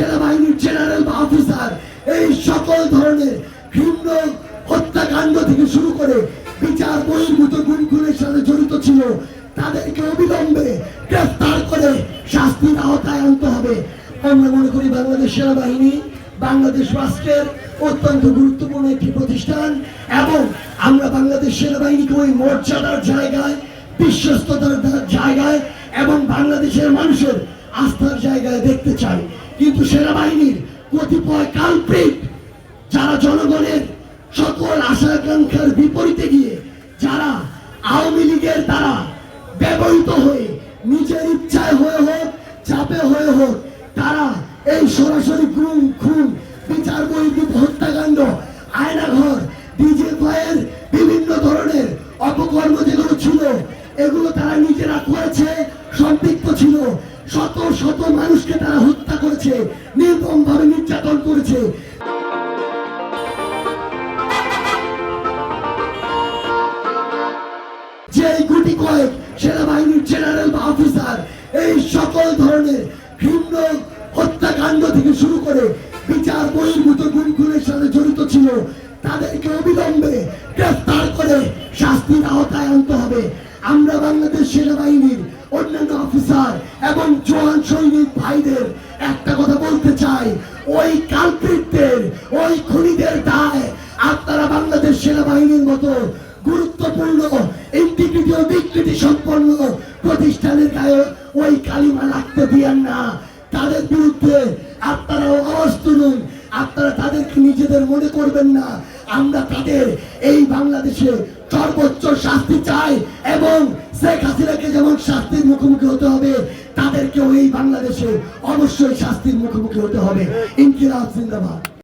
সেনাবাহিনীর জেনারেল বা অফিসার এই সকল ধরনের ঘৃণ্য হত্যাকাণ্ড থেকে শুরু করে বিচার বহির্ভূত গুণগুণের সাথে জড়িত ছিল, তাদেরকে অবিলম্বে গ্রেফতার করে শাস্তির আওতায় আনতে হবে। আমরা মনে করি বাংলাদেশ সেনাবাহিনী বাংলাদেশ রাষ্ট্রের অত্যন্ত গুরুত্বপূর্ণ একটি প্রতিষ্ঠান এবং আমরা বাংলাদেশ সেনাবাহিনীকে ওই মর্যাদার জায়গায়, বিশ্বস্ততার জায়গায় এবং বাংলাদেশের মানুষের আস্থার জায়গায় দেখতে চাই। কিন্তু সেনাবাহিনীর কতিপয় কালপ্রিট যারা জনগণের সকল আশা আকাঙ্ক্ষার বিপরীতে গিয়ে, যারা আওয়ামী লীগের দ্বারা ব্যবহৃত হয়ে, নিজের ইচ্ছায় হয়ে হোক, চাপে হয়ে হোক, তারা এই সরাসরি খুন খুন, বিচার বহির্ভূত হত্যাকাণ্ড, আয়নাঘর ডিজিএফআইয়ের বিভিন্ন ধরনের অপকর্ম যেগুলো ছিল, এগুলো তারা নিজেরা করেছে, সম্পৃক্ত ছিল। শত শত মানুষকে তারা হত্যা করেছে নির্মম ভাবে নির্যাতন করেছে। যে গুটি কয়েক সেনাবাহিনীর জেনারেল বা অফিসার এই সকল ধরনের হত্যাকাণ্ড থেকে শুরু করে বিচার বহির্ভূত গুণগুণের সাথে জড়িত ছিল, তাদেরকে অবিলম্বে গ্রেফতার করে শাস্তির আওতায় আনতে হবে। আমরা বাংলাদেশ সেনাবাহিনীর অন্যান্য অফিসার এবং জোয়ান সৈনিক ভাইদের একটা কথা বলতে চাই। ওই কালপ্রিটদের, ওই খুনিদের দায় আপনারা বাংলাদেশ সেনাবাহিনীর মতো গুরুত্বপূর্ণ, ইন্টিগ্রিটি ও ডিগনিটি সম্পন্ন প্রতিষ্ঠানের ওই কালিমা লাগতে দিয়েন না। তাদের বিরুদ্ধে আপনারা আওয়াজ তুলুন আপনারা তাদেরকে নিজেদের মনে করবেন না। আমরা তাদের এই বাংলাদেশে সর্বোচ্চ শাস্তি চাই এবং শেখ হাসিনাকে যেমন শাস্তির মুখোমুখি হতে হবে, তাদেরকেও এই বাংলাদেশে অবশ্যই শাস্তির মুখোমুখি হতে হবে। ইনকিলাব জিন্দাবাদ।